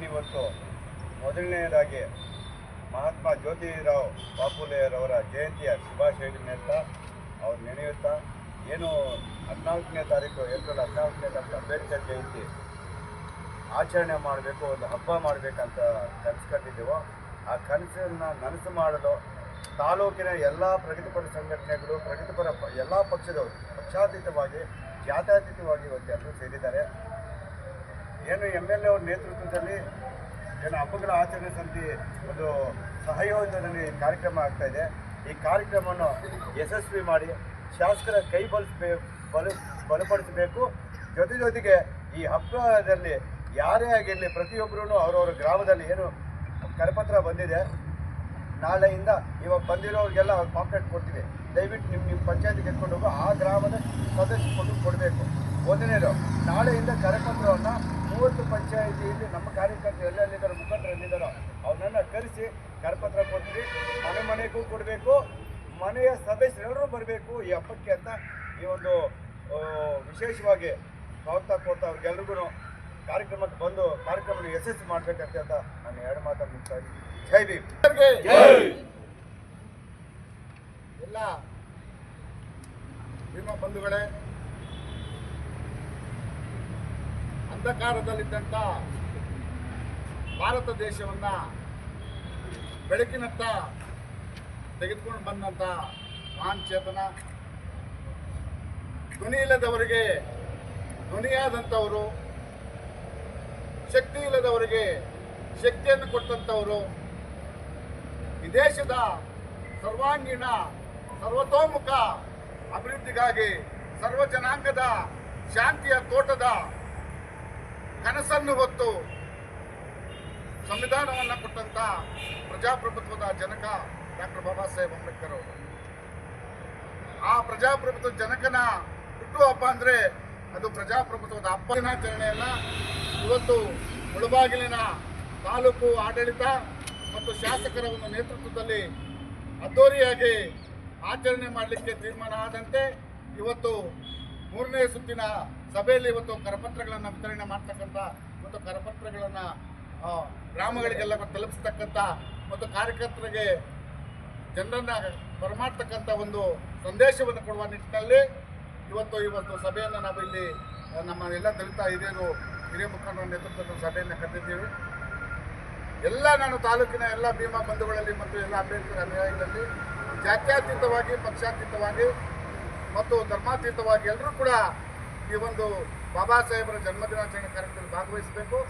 ಏನಿವತ್ತು ಮೊದಲನೆಯದಾಗಿ ಮಹಾತ್ಮ ಜ್ಯೋತಿರಾವ್ ಬಾಪುಲೆಯರವರ ಜಯಂತಿಯ ಶುಭಾಶಯ ಅವ್ರು ನೆನೆಯುತ್ತಾ ಏನು ಹದಿನಾಲ್ಕನೇ ತಾರೀಕು, ಏಪ್ರಿಲ್ ಹದಿನಾಲ್ಕನೇ ತಾರೀಕು ಅಂಬೇಡ್ಕರ್ ಜಯಂತಿ ಆಚರಣೆ ಮಾಡಬೇಕು, ಒಂದು ಹಬ್ಬ ಮಾಡಬೇಕಂತ ಕನಸು ಕಂಡಿದ್ದೆವೋ ಆ ಕನಸನ್ನು ನನಸು ಮಾಡಲು ತಾಲೂಕಿನ ಎಲ್ಲ ಪ್ರಗತಿಪರ ಸಂಘಟನೆಗಳು, ಪ್ರಗತಿಪರ ಎಲ್ಲ ಪಕ್ಷದವರು ಪಕ್ಷಾತೀತವಾಗಿ, ಜಾತ್ಯಾತೀತವಾಗಿ ಇವತ್ತು ಎಲ್ಲರೂ ಸೇರಿದ್ದಾರೆ. ಏನು ಎಂ ಎಲ್ ಎ ಅವ್ರ ನೇತೃತ್ವದಲ್ಲಿ ಏನು ಹಬ್ಬಗಳ ಆಚರಣೆ ಸಮಿತಿ ಒಂದು ಸಹಯೋಗದಲ್ಲಿ ಕಾರ್ಯಕ್ರಮ ಆಗ್ತಾ ಇದೆ. ಈ ಕಾರ್ಯಕ್ರಮವನ್ನು ಯಶಸ್ವಿ ಮಾಡಿ ಶಾಸಕರ ಕೈ ಬಲಿಸ್ಬೇ, ಬಲ, ಬಲಪಡಿಸಬೇಕು. ಜೊತೆ ಜೊತೆಗೆ ಈ ಹಬ್ಬದಲ್ಲಿ ಯಾರೇ ಆಗಿರಲಿ ಪ್ರತಿಯೊಬ್ಬರೂ ಅವರವ್ರ ಗ್ರಾಮದಲ್ಲಿ ಏನು ಕರಪತ್ರ ಬಂದಿದೆ. ನಾಳೆಯಿಂದ ಇವಾಗ ಬಂದಿರೋರಿಗೆಲ್ಲ ಅವ್ರು ಪಾಂಪ್ಲೆಟ್ ಕೊಡ್ತೀವಿ. ದಯವಿಟ್ಟು ನಿಮ್ಮ ನಿಮ್ಮ ಪಂಚಾಯತಿಗೆ ಎತ್ಕೊಂಡು ಹೋಗೋ. ಆ ಗ್ರಾಮದ ಸದಸ್ಯ ಕೊಡಬೇಕು. ಕರೆಸಿ ಕರಪತ್ರ ಕೊಡ್ತೀವಿ ಮನೆ ಮನೆಗೂ ಕೊಡಬೇಕು. ಮನೆಯ ಸದಸ್ಯರೆಲ್ಲರೂ ಬರಬೇಕು ಈ ಹಬ್ಬಕ್ಕೆ ಅಂತ ಈ ಒಂದು ವಿಶೇಷವಾಗಿ ಸ್ವಾಗತ ಕೊಡ್ತಾ ಅವ್ರಿಗೆಲ್ರಿಗೂ ಕಾರ್ಯಕ್ರಮಕ್ಕೆ ಬಂದು ಕಾರ್ಯಕ್ರಮ ಯಶಸ್ವಿ ಮಾಡಬೇಕಂತ ಅಂತ ನಾನು ಎರಡು ಮಾತನ್ನು ಮುಗಿಸ್ತಾ ಇದ್ದೀನಿ. ಜೈ ಭೀಮ್. ಎಲ್ಲ ನಿಮ್ಮ ಬಂಧುಗಳೇ ಅಂಧಕಾರದಲ್ಲಿದ್ದಂಥ ಭಾರತ ದೇಶವನ್ನ ಬೆಳಕಿನತ್ತ ತೆಗೆದುಕೊಂಡು ಬಂದಂಥ ಮಹಾನ್ ಚೇತನ. ಧ್ವನಿ ಇಲ್ಲದವರಿಗೆ ಧ್ವನಿಯಾದಂಥವರು, ಶಕ್ತಿ ಇಲ್ಲದವರಿಗೆ ಶಕ್ತಿಯನ್ನು ಕೊಟ್ಟಂಥವರು, ಈ ದೇಶದ ಸರ್ವಾಂಗೀಣ, ಸರ್ವತೋಮುಖ ಅಭಿವೃದ್ಧಿಗಾಗಿ ಸರ್ವ ಜನಾಂಗದ ಶಾಂತಿಯ ತೋಟದ ಕನಸನ್ನು ಹೊತ್ತು ಸಂವಿಧಾನವನ್ನು ಕೊಟ್ಟಂತ ಪ್ರಜಾಪ್ರಭುತ್ವದ ಜನಕ ಡಾಕ್ಟರ್ ಬಾಬಾ ಸಾಹೇಬ್ ಅಂಬೇಡ್ಕರ್ ಅವರು. ಆ ಪ್ರಜಾಪ್ರಭುತ್ವ ಜನಕನ ಹುಟ್ಟುಹಬ್ಬ ಅಂದ್ರೆ ಅದು ಪ್ರಜಾಪ್ರಭುತ್ವದ ಹಬ್ಬ ದಿನಾಚರಣೆಯನ್ನ ಇವತ್ತು ಮುಳುಬಾಗಿಲಿನ ತಾಲೂಕು ಆಡಳಿತ ಮತ್ತು ಶಾಸಕರ ಒಂದು ನೇತೃತ್ವದಲ್ಲಿ ಅದ್ದೂರಿಯಾಗಿ ಆಚರಣೆ ಮಾಡಲಿಕ್ಕೆ ತೀರ್ಮಾನ ಆದಂತೆ ಇವತ್ತು ಮೂರನೇ ಸುತ್ತಿನ ಸಭೆಯಲ್ಲಿ ಇವತ್ತು ಕರಪತ್ರಗಳನ್ನು ವಿತರಣೆ ಮಾಡ್ತಕ್ಕಂಥ ಇವತ್ತು ಕರಪತ್ರಗಳನ್ನು ಗ್ರಾಮಗಳಿಗೆಲ್ಲ ತಲುಪಿಸ್ತಕ್ಕಂಥ ಮತ್ತು ಕಾರ್ಯಕರ್ತರಿಗೆ ಜನರನ್ನ ಬರಮಾಡ್ತಕ್ಕಂಥ ಒಂದು ಸಂದೇಶವನ್ನು ಕೊಡುವ ನಿಟ್ಟಿನಲ್ಲಿ ಇವತ್ತು ಈ ಒಂದು ಸಭೆಯನ್ನು ನಾವು ಇಲ್ಲಿ ನಮ್ಮ ಎಲ್ಲ ದಲಿತ ಹಿರಿಯರು, ಹಿರಿಯ ಮುಖಂಡರ ನೇತೃತ್ವದ ಸಭೆಯನ್ನು ಕರೆದಿದ್ದೀವಿ ಎಲ್ಲ ನಾನು ತಾಲೂಕಿನ ಎಲ್ಲ ಭೀಮಾ ಬಂಧುಗಳಲ್ಲಿ ಮತ್ತು ಎಲ್ಲ ಅಭ್ಯರ್ಥಿಗಳ ಅನುಯಾಯಿಗಳಲ್ಲಿ ಜಾತ್ಯಾತೀತವಾಗಿ, ಪಕ್ಷಾತೀತವಾಗಿ ಮತ್ತು ಧರ್ಮಾತೀತವಾಗಿ ಎಲ್ಲರೂ ಕೂಡ ಈ ಒಂದು ಬಾಬಾ ಸಾಹೇಬರ ಜನ್ಮದಿನಾಚರಣೆ ಕಾರ್ಯಕ್ರಮದಲ್ಲಿ ಭಾಗವಹಿಸಬೇಕು.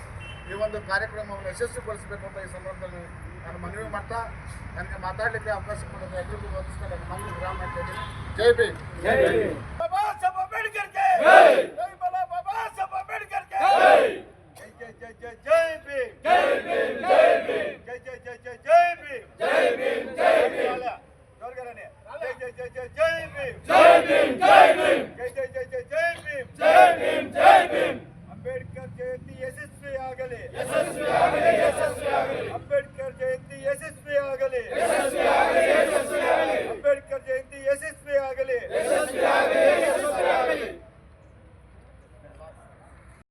ಈ ಒಂದು ಕಾರ್ಯಕ್ರಮವನ್ನು ಯಶಸ್ವಿಗೊಳಿಸಬೇಕು ಅಂತ ಈ ಸಂದರ್ಭದಲ್ಲಿ ನಾನು ಮನವಿ ಮಾಡ್ತಾ ನನಗೆ ಮಾತಾಡಲಿಕ್ಕೆ ಅವಕಾಶ ಕೊಡೋದು ಎಲ್ಲರಿಗೂ ಓದಿಸ್ತಾರೆ ಮನವಿ ಗ್ರಾಮ ಮಾಡ್ತಾ ಜೈ ಬಿ ಜೈ ಬಾಬಾ ಸಾಹೇಬ್ ಅಂಬೇಡ್ಕರ್ ಜೈ ಜೈ ಬಾಬಾ ಬಾಬಾ ಸಾಹೇಬ್ ಅಂಬೇಡ್ಕರ್ ಜೈ ಜೈ ಜೈ ಜೈ ಜೈ ಬಿ ಜೈ ಜೈ ಜೈ ಜೈ ಜೈ ಜೈ ಜೈ ಬಿ ಜೈ ಬಿ ಜೈ ಜೈ ಜೈ ಜೈ ಜೈ ಜೈ ಬಿ ಜೈ ಬಿ